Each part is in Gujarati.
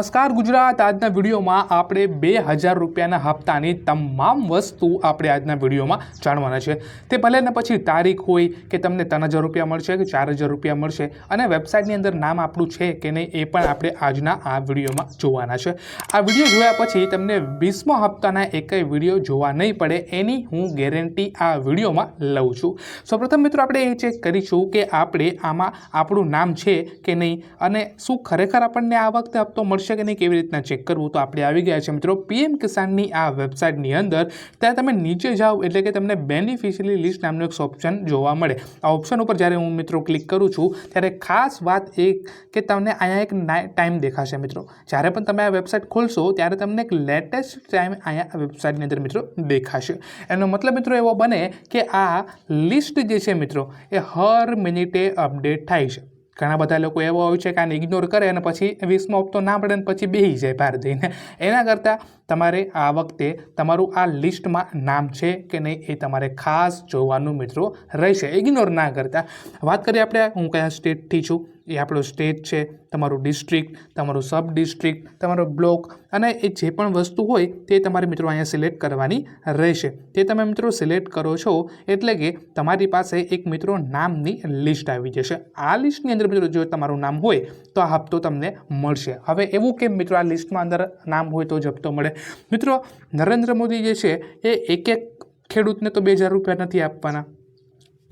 નમસ્કાર ગુજરાત. આજના વિડીયોમાં આપણે બે હજાર રૂપિયાના હપ્તાની તમામ વસ્તુ આપણે આજના વિડીયોમાં જાણવાના છે. તે ભલે ને પછી તારીખ હોય કે તમને ત્રણ હજાર રૂપિયા મળશે કે ચાર હજાર રૂપિયા મળશે અને વેબસાઇટની અંદર નામ આપણું છે કે નહીં એ પણ આપણે આજના આ વિડીયોમાં જોવાના છે. આ વીડિયો જોયા પછી તમને વીસમો હપ્તાના એકય વીડિયો જોવા નહીં પડે એની હું ગેરંટી આ વિડીયોમાં લઉં છું. સૌપ્રથમ મિત્રો આપણે એ ચેક કરીશું કે આપણે આમાં આપણું નામ છે કે નહીં અને શું ખરેખર આપણને આ વખતે હપ્તો મળશે કે નહીં કેવી રીતના ચેક કરવું તો આપણે આવી ગયા છે મિત્રો. પીએમ કિસાનની આ વેબસાઇટની અંદર ત્યાં તમે નીચે જાઓ એટલે કે તમને બેનિફિશિયરી લિસ્ટ નામનું એક ઓપ્શન જોવા મળે. આ ઓપ્શન ઉપર જ્યારે હું મિત્રો ક્લિક કરું છું, ત્યારે ખાસ વાત એ કે તમને અહીંયા એક ટાઈમ દેખાશે મિત્રો. જ્યારે પણ તમે આ વેબસાઇટ ખોલશો, ત્યારે તમને એક લેટેસ્ટ ટાઈમ અહીંયા વેબસાઇટની અંદર મિત્રો દેખાશે. એનો મતલબ મિત્રો એવો બને કે આ લિસ્ટ જે છે મિત્રો, એ હર મિનિટે અપડેટ થાય છે. ઘણા બધા લોકો એવો હોય છે કે આને ઇગ્નોર કરે અને પછી વીસમો હપ્તો ના પડે ને પછી બેસી જાય બહાર જઈને. એના કરતાં તમારે આ વખતે તમારું આ લિસ્ટમાં નામ છે કે નહીં એ તમારે ખાસ જોવાનું મિત્રો રહેશે. ઇગ્નોર ના કરતા. વાત કરીએ આપણે, હું કયા સ્ટેટથી છું? એ આપણો સ્ટેટ છે, તમારું ડિસ્ટ્રિક્ટ, તમારું સબ ડિસ્ટ્રિક્ટ, તમારો બ્લોક અને એ જે પણ વસ્તુ હોય તે તમારે મિત્રો અહીંયા સિલેક્ટ કરવાની રહેશે. તે તમે મિત્રો સિલેક્ટ કરો છો એટલે કે તમારી પાસે એક મિત્રો નામની લિસ્ટ આવી જશે. આ લિસ્ટની અંદર મિત્રો જો તમારું નામ હોય તો આ હપ્તો તમને મળશે. હવે એવું કેમ મિત્રો આ લિસ્ટમાં અંદર નામ હોય તો જ હપ્તો મળે? મિત્રો, નરેન્દ્ર મોદી જે છે એ એક એક ખેડૂતને તો બે હજાર રૂપિયા નથી આપવાના.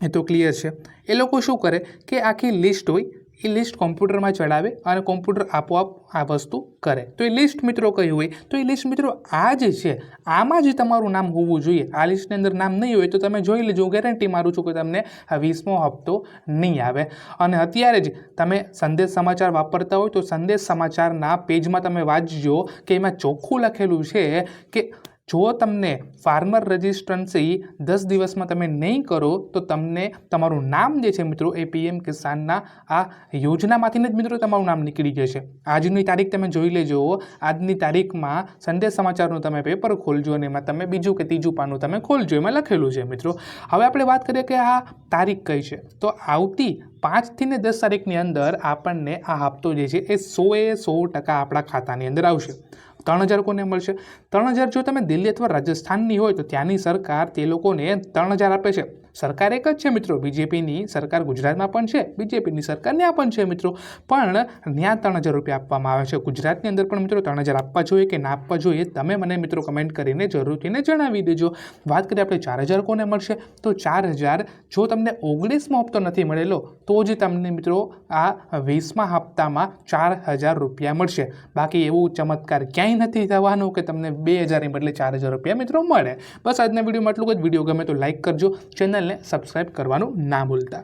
એ તો ક્લિયર છે. એ લોકો શું કરે કે આખી લિસ્ટ હોય એ લિસ્ટ કોમ્પ્યુટરમાં ચડાવે અને કોમ્પ્યુટર આપોઆપ આ વસ્તુ કરે. તો એ લિસ્ટ મિત્રો કઈ હોય? તો એ લિસ્ટ મિત્રો આ જ છે. આમાં જ તમારું નામ હોવું જોઈએ. આ લિસ્ટની અંદર નામ નહીં હોય તો તમે જોઈ લેજો ગેરંટી મારું છું કે તમને આ વીસમો હપ્તો નહીં આવે. અને અત્યારે જ તમે સંદેશ સમાચાર વાપરતા હોય તો સંદેશ સમાચારના પેજમાં તમે વાંચજો કે એમાં ચોખ્ખું લખેલું છે કે જો તમને ફાર્મર રજિસ્ટ્રન્સી દસ દિવસમાં તમે નહીં કરો, તો તમને તમારું નામ જે છે મિત્રો એ પીએમ કિસાનના આ યોજનામાંથી જ મિત્રો તમારું નામ નીકળી જશે. આજની તારીખ તમે જોઈ લેજો. આજની તારીખમાં સંદેશ સમાચારનું તમે પેપર ખોલજો અને એમાં તમે બીજું કે ત્રીજું પાનું તમે ખોલજો. એમાં લખેલું છે મિત્રો. હવે આપણે વાત કરીએ કે આ તારીખ કઈ છે. તો આવતી પાંચથી ને દસ તારીખની અંદર આપણને આ હપ્તો જે છે એ સોએ સો ટકા આપણા ખાતાની અંદર આવશે. ત્રણ હજાર કોને મળશે? ત્રણ હજાર જો તમે દિલ્હી અથવા રાજસ્થાનની હોય તો ત્યાંની સરકાર તે લોકોને ત્રણ હજાર આપે છે. સરકાર એક જ છે મિત્રો. બીજેપીની સરકાર ગુજરાતમાં પણ છે, બીજેપીની સરકાર ત્યાં પણ છે મિત્રો. પણ ત્યાં ત્રણ હજાર રૂપિયા આપવામાં આવે છે. ગુજરાતની અંદર પણ મિત્રો ત્રણ હજાર આપવા જોઈએ કે ના આપવા જોઈએ, તમે મને મિત્રો કમેન્ટ કરીને જરૂરથીને જણાવી દેજો. વાત કરીએ આપણે ચાર હજાર કોને મળશે? તો ચાર હજાર જો તમને ઓગણીસમાં હપ્તો નથી મળેલો, તો જ તમને મિત્રો આ વીસમાં હપ્તામાં ચાર હજાર રૂપિયા મળશે. બાકી એવું ચમત્કાર ક્યાંય નથી થવાનું કે તમને બે હજારની બદલે ચાર હજાર રૂપિયા મિત્રો મળે. બસ આજના વિડીયોમાં એટલું જ. વીડિયો ગમે તો લાઇક કરજો. ચેનલને સબસ્ક્રાઈબ કરવાનું ના ભૂલતા.